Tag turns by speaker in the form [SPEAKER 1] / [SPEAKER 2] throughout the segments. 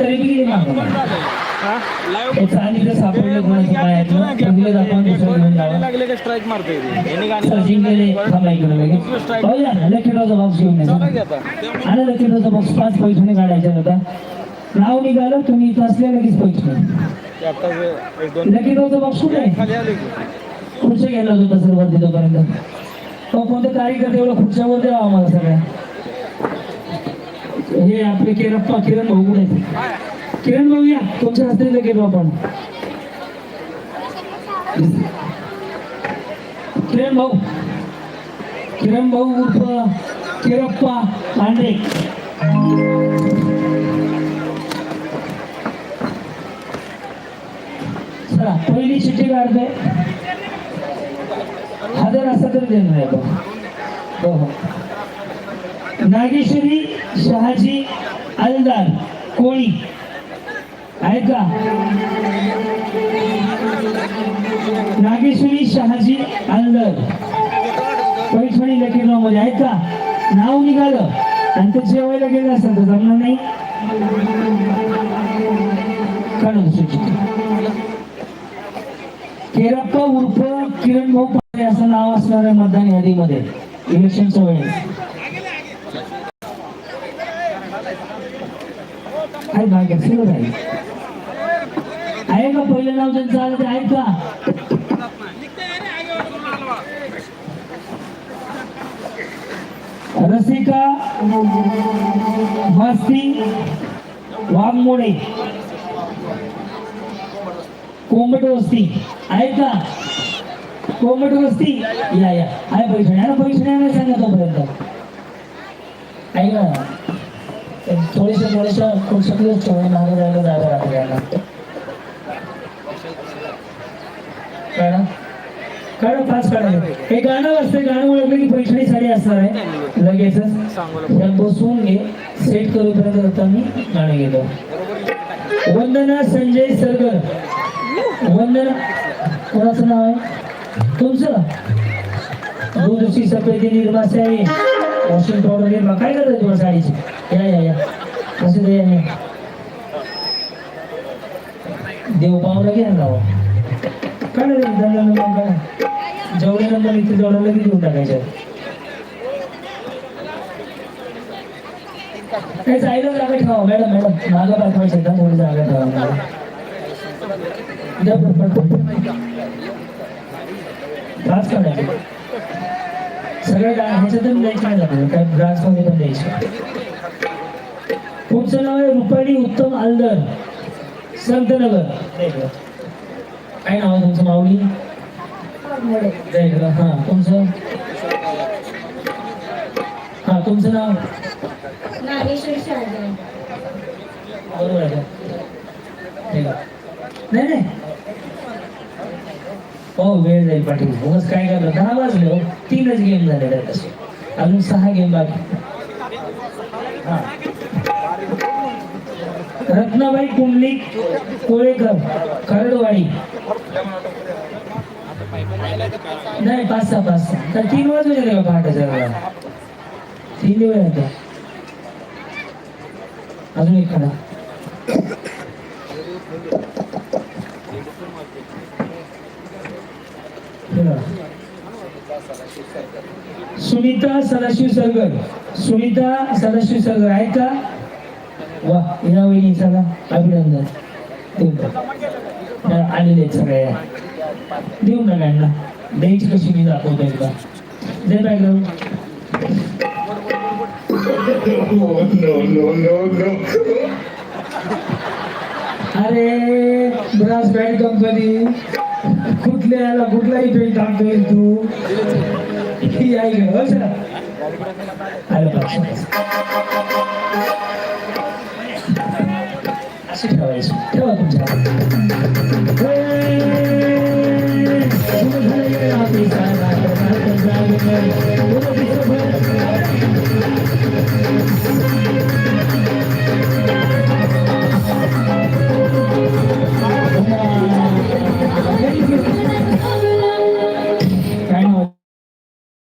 [SPEAKER 1] ए, म्हातारी बी गेली सापडलं चांगलं दाखवून दुसरं घेऊन
[SPEAKER 2] लागले का स्ट्राईक मारते
[SPEAKER 1] थांबा इकडे लगेच बॉक्स घेऊन या आणि लकीरावचा बॉक्स पाच पैठणी काढायचा होता नाव निघालं तुम्ही इथं असले लगेच पैठणी
[SPEAKER 2] आता
[SPEAKER 1] बॉक्स कुठे आहे खुर्च्या घ्यायला होता सर्वात तिथपर्यंत तो कोणते कार्यकर्ते एवढं खुर्च्यावर द्यावा आम्हाला सगळ्या हे आपले केरप्पा किरण भाऊ आहेत? किरण भाऊ या तुमच्या हस्ते गेलो आपण. किरण भाऊ. किरण भाऊ उर्फ किरप्पा पांडे. चला पहिली चिठ्ठी काढते. हजार असं तरी देणार आहे आपण. हो हो. नागेश्वरी शहाजी अलदार कोळी. आहेत का? नागेश्वरी शहाजी अलदार. पैठणी लकीरावमध्ये आहेत का? नाव निघालं. आणि ते जेवायला गेलं असेल तर जमणार नाही. काढून केरप्पा उर्फ किरण भाऊ पांढरे असं नाव असणाऱ्या मतदान यादीमध्ये. इलेक्शनच्या वेळेस. आहे भाग्य सगळं आहे आहे का पहिलं नाव त्यांचं आलं ते आहे का? रसिका मस्ती वाघमोडे कोंबट वस्ती आहे का? कोंबट वस्ती या या. आहे पैठणी. आहे ना पैठणी आहे ना सांगा तोपर्यंत. आहे का? थोडेसे थोडेशा खुर्शकले ठेवून मागे जायला जागा राहते यांना कळलं पाच काढा हे. गाणं असतं गाणं ओळखलं की पैठणी साडी असणार आहे. लगेचच. बसून घे. सेट करूपर्यंत आता मी गाणं घेतो. वंदना संजय सरगर वंदना कोणाचं नाव आहे? तुमचं? दूधची सफेदी निर्मासे आहे. वॉशिंग पावडर निर्मा काय करत तुला साडीची? या या या. असं दे या देव पावला घ्या ना काय नाही दंड नंबर काय जेवढे नंबर इथे जेवढा लगेच देऊन टाकायचे. काय जायला जागा ठेवा मॅडम मॅडम. मागं पाठवायचे का थोडी जागा ठेवा मला. द्या पटपट. सगळ्या ह्याच्यातून द्यायचं नाही काय ब्रांच मध्ये पण द्यायचं पुढचं नाव आहे रुपाली उत्तम आलदर संतनगर. काय नाव आहे तुमचं माऊली? हा तुमचं? हा तुमचं नाव? बरोबर आहे. नाही नाही. हो वेळ जाईल पाटील मगच काय करणार? दहा वाजले हो. तीनच गेम झाले तसे अजून सहा गेम बाकी. हा. रत्नाबाई कुंडली कोळेकर खरडवाडी. नाही पाच सहा पाच सहा. तर तीन वाजले का पहाटेच्या तीन वेळ होता. अजून एक सुनीता सदाशिव सरगर सुनीता सदाशिव सरगर आहे का? वा या वहिनी चला अभिनंदन देऊन आलेले आहेत सगळ्या देऊन टाका यांना द्यायची कशी मी दाखवतो एकदा. दे बॅकग्राऊंड अरे ब्रास बँड कंपनी कुठल्या याला कुठलाही पेन टाकतोय तू? ही आहे का आलं पाहिजे असे ठेवा तुमच्या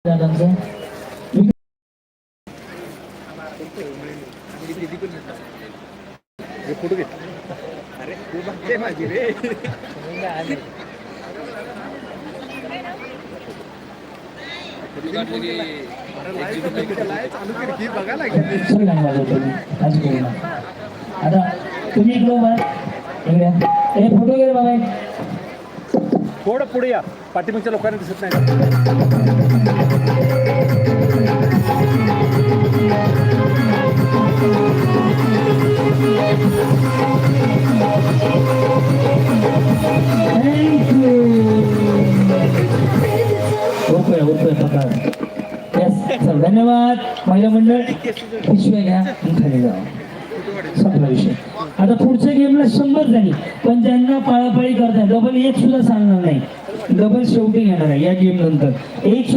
[SPEAKER 1] दादांचं सगळं गाणं वाजवतो मी काळजी करू नका आता तुम्ही इकडे उभा आहे. इकडे या. हे फोटो घे रे बाबा.
[SPEAKER 2] थोडं पुढे या पाठीमागच्या लोकांना दिसत नाही
[SPEAKER 1] धन्यवाद. महिला मंडळ पिशव्या घ्या खाली जा. संपला विषय. आता पुढच्या गेमला शंभर झाली पण ज्यांना पाळापाळी करताय डबल एक सुद्धा सांगणार नाही. डबल शेवटी घेणार आहे या गेम नंतर. एक सुद्धा